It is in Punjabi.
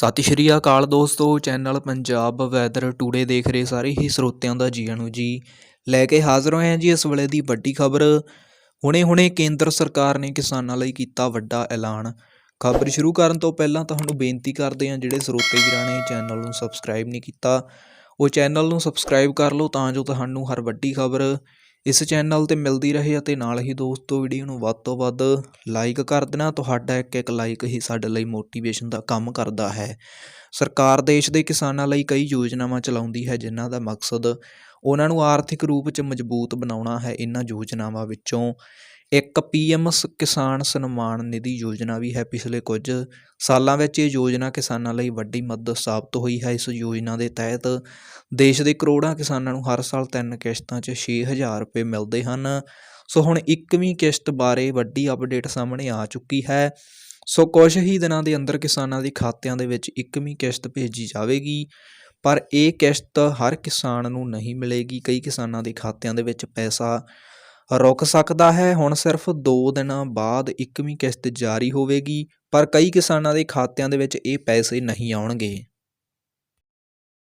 ਸਤਿ ਸ਼੍ਰੀ ਅਕਾਲ ਦੋਸਤੋ, ਚੈਨਲ ਪੰਜਾਬ ਵੈਦਰ ਟੂਡੇ ਦੇਖ ਰਹੇ ਸਾਰੇ ਹੀ ਸਰੋਤਿਆਂ ਦਾ ਜੀ ਆਇਆਂ ਨੂੰ ਜੀ। ਲੈ ਕੇ ਹਾਜ਼ਰ ਹੋਏ ਹਾਂ ਜੀ ਇਸ ਵੇਲੇ ਦੀ ਵੱਡੀ ਖਬਰ। ਹੁਣੇ-ਹੁਣੇ ਕੇਂਦਰ ਸਰਕਾਰ ਨੇ ਕਿਸਾਨਾਂ ਲਈ ਕੀਤਾ ਵੱਡਾ ਐਲਾਨ। ਖਬਰ ਸ਼ੁਰੂ ਕਰਨ ਤੋਂ ਪਹਿਲਾਂ ਤੁਹਾਨੂੰ ਬੇਨਤੀ ਕਰਦੇ ਹਾਂ, ਜਿਹੜੇ ਸਰੋਤੇ ਵੀਰਾਂ ਨੇ ਚੈਨਲ ਨੂੰ ਸਬਸਕ੍ਰਾਈਬ ਨਹੀਂ ਕੀਤਾ, ਉਹ ਚੈਨਲ ਨੂੰ ਸਬਸਕ੍ਰਾਈਬ ਕਰ ਲਓ ਤਾਂ ਜੋ ਤੁਹਾਨੂੰ ਹਰ ਵੱਡੀ ਖਬਰ ਇਸ ਚੈਨਲ ਤੇ ਮਿਲਦੀ ਰਹੇ ਅਤੇ ਨਾਲ ਹੀ ਦੋਸਤੋ ਵੀਡੀਓ ਨੂੰ ਵੱਧ ਤੋਂ ਵੱਧ ਲਾਈਕ ਕਰ ਦੇਣਾ। ਤੁਹਾਡਾ ਇੱਕ ਇੱਕ ਲਾਈਕ ਹੀ ਸਾਡੇ ਲਈ ਮੋਟੀਵੇਸ਼ਨ ਦਾ ਕੰਮ ਕਰਦਾ ਹੈ। ਸਰਕਾਰ ਦੇਸ਼ ਦੇ ਕਿਸਾਨਾਂ ਲਈ ਕਈ ਯੋਜਨਾਵਾਂ ਚਲਾਉਂਦੀ ਹੈ, ਜਿਨ੍ਹਾਂ ਦਾ ਮਕਸਦ ਉਹਨਾਂ ਨੂੰ ਆਰਥਿਕ ਰੂਪ 'ਚ ਮਜ਼ਬੂਤ ਬਣਾਉਣਾ ਹੈ ਇਹਨਾਂ ਯੋਜਨਾਵਾਂ ਵਿੱਚੋਂ। ਇੱਕ ਪੀਐਮ ਕਿਸਾਨ ਸਨਮਾਨ ਨਿਧੀ ਯੋਜਨਾ ਵੀ ਹੈ। ਪਿਛਲੇ ਕੁਝ ਸਾਲਾਂ ਵਿੱਚ ਇਹ ਯੋਜਨਾ ਕਿਸਾਨਾਂ ਲਈ ਵੱਡੀ ਮਦਦ ਸਾਬਤ ਹੋਈ ਹੈ। ਇਸ ਯੋਜਨਾ ਦੇ ਤਹਿਤ ਦੇਸ਼ ਦੇ ਕਰੋੜਾਂ ਕਿਸਾਨਾਂ ਨੂੰ ਹਰ ਸਾਲ ਤਿੰਨ ਕਿਸ਼ਤਾਂ 'ਚ 6000 ਰੁਪਏ ਮਿਲਦੇ ਹਨ। ਸੋ ਹੁਣ 21ਵੀਂ ਕਿਸ਼ਤ ਬਾਰੇ ਵੱਡੀ ਅਪਡੇਟ ਸਾਹਮਣੇ ਆ ਚੁੱਕੀ ਹੈ। ਸੋ ਕੁਝ ਹੀ ਦਿਨਾਂ ਦੇ ਅੰਦਰ ਕਿਸਾਨਾਂ ਦੇ ਖਾਤਿਆਂ ਦੇ ਵਿੱਚ 21ਵੀਂ ਕਿਸ਼ਤ ਭੇਜੀ ਜਾਵੇਗੀ। ਪਰ ਇਹ ਕਿਸ਼ਤ ਹਰ ਕਿਸਾਨ ਨੂੰ ਨਹੀਂ ਮਿਲੇਗੀ। ਕਈ ਕਿਸਾਨਾਂ ਦੇ ਖਾਤਿਆਂ ਦੇ ਵਿੱਚ ਪੈਸਾ ਰੁਕ ਸਕਦਾ ਹੈ। ਹੁਣ ਸਿਰਫ 2 ਦਿਨਾਂ ਬਾਅਦ 21ਵੀਂ ਕਿਸ਼ਤ ਜਾਰੀ ਹੋਵੇਗੀ, ਪਰ ਕਈ ਕਿਸਾਨਾਂ ਦੇ ਖਾਤਿਆਂ ਦੇ ਵਿੱਚ ਇਹ ਪੈਸੇ ਨਹੀਂ ਆਉਣਗੇ।